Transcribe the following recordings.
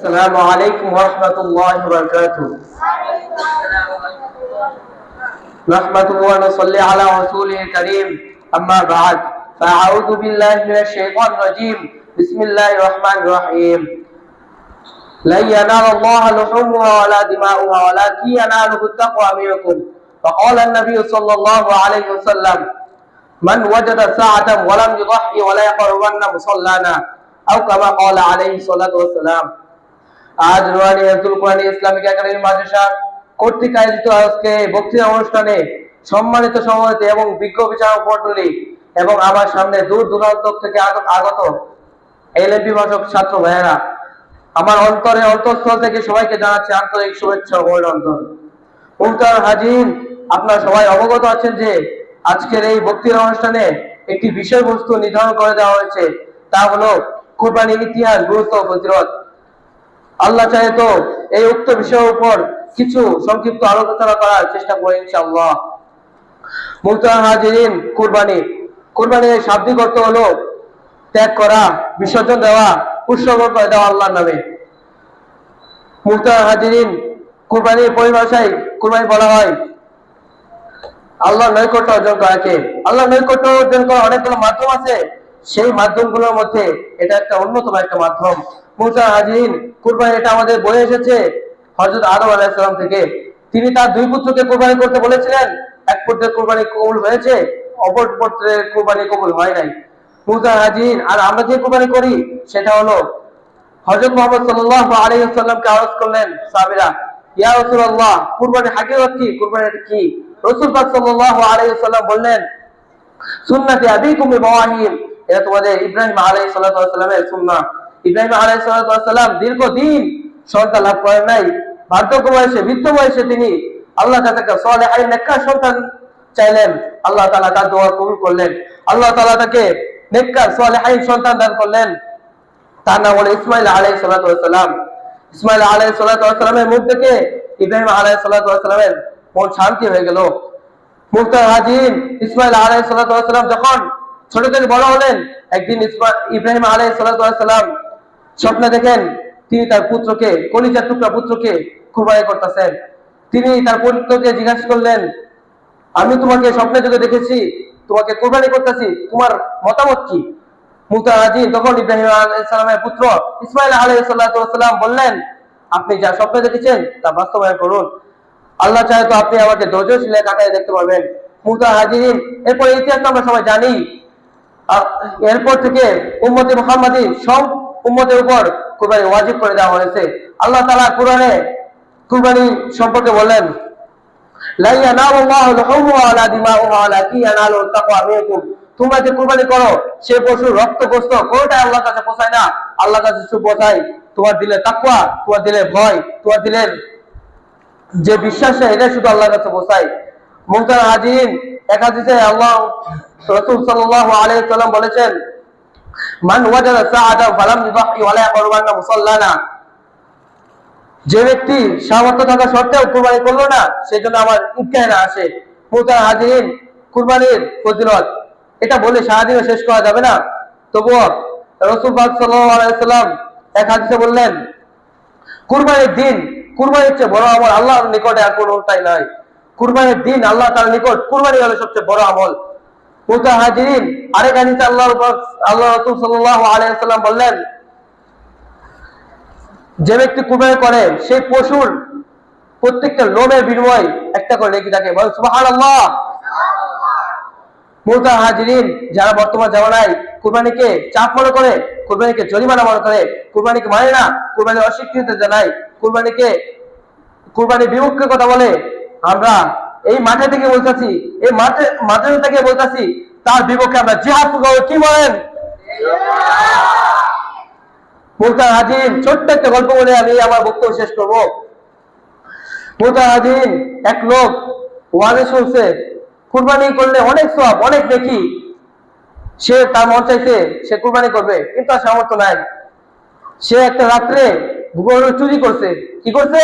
السلام عليكم ورحمة الله وبركاته. نحمد ونصلي على رسوله الكريم. أما بعد فأعوذ بالله من الشيطان الرجيم. بسم الله الرحمن الرحيم. لن ينال الله لحومها ولا دماؤها ولكن يناله التقوى منكم. فقال النبي صلى الله عليه وسلم من وجد ساعة ولم يضحي ولا يقربن مصلانا. أو كما قال عليه الصلاة والسلام. আজ Rohani Abdul Qurani Islamic academy মাদ্রাসা কর্তৃক আয়োজিত আজকে বক্তৃতা অনুষ্ঠানে সম্মানিত সভাপতি এবং বিজ্ঞ বিচারক মন্ডলী এবং আমার সামনে দূর দূরান্ত থেকে আগ- আগত এলএমপি ভাষক ছাত্র ভাইয়েরা, আমার অন্তরে অন্তঃস্থল থেকে সবাইকে জানাচ্ছি আন্তরিক শুভেচ্ছা অভিনন্দন। মুক্তার হাজির আপনারা সবাই অবগত আছেন যে আজকের এই বক্তৃতা অনুষ্ঠানে একটি বিষয়বস্তু নির্ধারণ করে দেওয়া হয়েছে, তা হলো কোরবানির ইতিহাস, গুরুত্ব প্রতিরোধ আল্লাহ চাহে তো এই উক্ত বিষয়ের উপর কিছু সংক্ষিপ্ত আলোচনা করার চেষ্টা করি ইনশাআল্লাহ। মুক্তার হাজিরিন, কুরবানি। কুরবানির শাব্দিক অর্থ হলো ত্যাগ করা, বিসর্জন দেওয়া উৎসর্গ করে দেওয়া আল্লাহর নামে। কুরবানির পরিভাষায় কুরবানি বলা হয়। আল্লাহ নৈকট্য অর্জন করাকে। আল্লাহ নৈকট্য অর্জন অনেকগুলো মাধ্যম আছে। সেই মাধ্যমগুলোর মধ্যে এটা একটা অন্যতম একটা মাধ্যম। কুরবানি এটা আমাদের বলে এসেছে হজরত আদম থেকে। তিনি তার দুই পুত্রকে কোরবানি করতে বলেছিলেন। এক পুত্রের কোরবানি কবুল হয়েছে, অপর পুত্রের কোরবানি কবুল হয় নাই। আর আমরা যে কোরবানি করি, সেটা হলো হযরত মুহাম্মদ সাল্লাল্লাহু আলাইহি ওয়াসাল্লামকে আরজ করলেন, সাহাবীরা, ইয়া রাসূলুল্লাহ, কুরবানির হাকিকত কি? কুরবানির কি? রাসূল পাক সাল্লাল্লাহু আলাইহি ওয়াসাল্লাম বললেন, সুন্নাতি আবিকুম ইব্রাহিম এটা তোমাদের ইব্রাহিম ওয়াসাল্লামের সুন্নাহ। ইব্রাহিম ওয়াসাল্লাম দীর্ঘদিন সন্তান লাভ করেন নাই। বার্ধক্য বয়সে, বৃদ্ধ বয়সে তিনি আল্লাহ সন্তান চাইলেন। আল্লাহ তাআলা তার দোয়া কবুল করলেন। আল্লাহ তাআলা তাকে নেককার সালেহাইন সন্তান দান করলেন। তার নাম হলো ইসমাইল আলাই সালাম। ইসমাইল আলাই সালামের মুখ থেকে ইব্রাহিম আলাই সালামের মন শান্তি হয়ে গেল। মুক্তার হাজির ইসমাইল আলাই সালাম যখন ছোট থেকে বড় হলেন, একদিন ইব্রাহিম আলাই সালাম স্বপ্নে দেখেন তিনি তার পুত্রকে, কলিজার টুকরা পুত্রকে কুরবানি করতেছেন। তিনি তার পুত্রকে জিজ্ঞাসা করলেন, আমি তোমাকে স্বপ্নে যুগে দেখেছি, তোমাকে কোরবানি করতেছি, তোমার মতামত কি? তখন ইব্রাহিম আলাইসালামের পুত্র ইসমাইল বললেন, আপনি যা স্বপ্ন দেখেছেন, তা বাস্তবায়ন করুন। আল্লাহ চাহে তো আপনি আমাকে ধৈর্যশীলে কাটায় দেখতে পারবেন। মুতাহাজির এরপর ইতিহাস আমরা সবাই জানি। এরপর থেকে উম্মতে মুহাম্মাদি সব উম্মতের উপর কুরবানি ওয়াজিব করে দেওয়া হয়েছে। আল্লাহ তালা কোরআনে কুরবানি সম্পর্কে তোমরা যে কুরবানি করো, সে আল্লাহর কাছে না। আল্লাহর কাছে শুধু তোমার দিলে তাকওয়া, তোমার দিলে ভয়, তোমার যে বিশ্বাস এটা শুধু আল্লাহর কাছে পৌঁছায় মুহতার হাজিন এক আল্লাহ রাসূল সাল্লাল্লাহু আলাইহি বলেছেন মান সাআদা ফালাম ওয়ালা মুসাল্লানা। যে ব্যক্তি সামর্থ্য থাকা সত্ত্বেও কুরবানি করল না সেই জন্য আমার আসে। কুরবানির ফজিলত। এটা বলে শেষ করা যাবে না। তবুও রসুল সাল্লাম এক হাদিসে বললেন, কুরবানির দিন কুরবানির চেয়ে বড় আমল, আল্লাহর নিকটে আর কোনোটাই নাই। কুরবানির দিন আল্লাহ তার নিকট কুরবানি হলো সবচেয়ে বড় আমল। মুতা হাজিরিন আরেক হাদিসে আল্লাহর পাক- আল্লাহ রাসূল সাল্লাল্লাহু আলাইহি বললেন, যে ব্যক্তি কুরবানি করে সেই পশুর প্রত্যেকটা লোমের বিনিময় একটা করে থাকে বল সুবহানাল্লাহ। মুতা হাজিরিন যারা বর্তমান জামানায় কুরবানিকে চাপ মনে করে, কুরবানিকে জরিমানা মনে করে, কুরবানিকে মানে না কুরবানি অস্বীকৃতি জানায়, কুরবানিকে কুরবানি বিমুখের কথা বলে, আমরা এই মাঠে থেকে বলতেছি, এই মাঠে মাঠে থেকে বলতেছি, তার বিপক্ষে আমরা জিহাদ করব কি বলেন? মুলতান হাজিন, ছোট্ট একটা গল্প বলে আমি আমার বক্তব্য শেষ করব। মুলতান হাজিন, এক লোক ওয়াজে শুনছে, কুরবানি করলে অনেক সব অনেক দেখি সে তার মন চাইছে, সে কুরবানি করবে, কিন্তু তার সামর্থ্য নাই। সে একটা রাত্রে গরু চুরি করছে। কি করছে?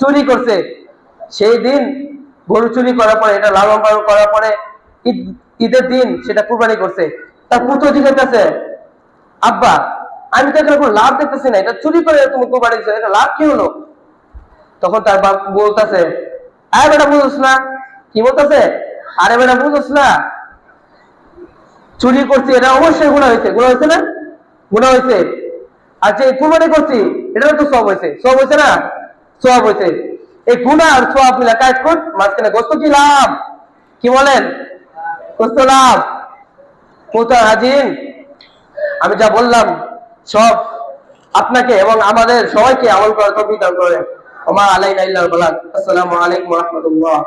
চুরি করছে। সেই দিন গরু চুরি করার পরে, এটা লালন পালন করার পরে, ঈদ, ঈদের দিন সেটা কুরবানি করছে। তার পুত্র জিজ্ঞেস আব্বা, আমি তো এখানে কোনো লাভ দেখতেছি না, এটা চুরি করে তুমি কোরবানি দিছো, এটা লাভ কি হলো? তখন তার বাপ বলতেছে, আরে বেটা, বুঝোস না। কি বলতেছে? আরে বেটা, বুঝোস না। চুরি করছি, এটা অবশ্যই গুণা হয়েছে। গুণা হয়েছে না? গুণা হয়েছে। আর যে কুরবানি করছি এটাও তো সব হয়েছে। সব হয়েছে না? সব হয়েছে। এই গুণা আর সব মিলা কাজ কর মাঝখানে গোস্ত কি লাভ? কি বলেন? গোস্ত লাভ। কোথায় হাজিন আমি যা বললাম, সব আপনাকে এবং আমাদের সবাইকে আমল করার তৌফিক দান করেন। আমার আলাইনা ইল্লাল বালাগ। আসসালামু আলাইকুম রাহমাতুল্লাহ।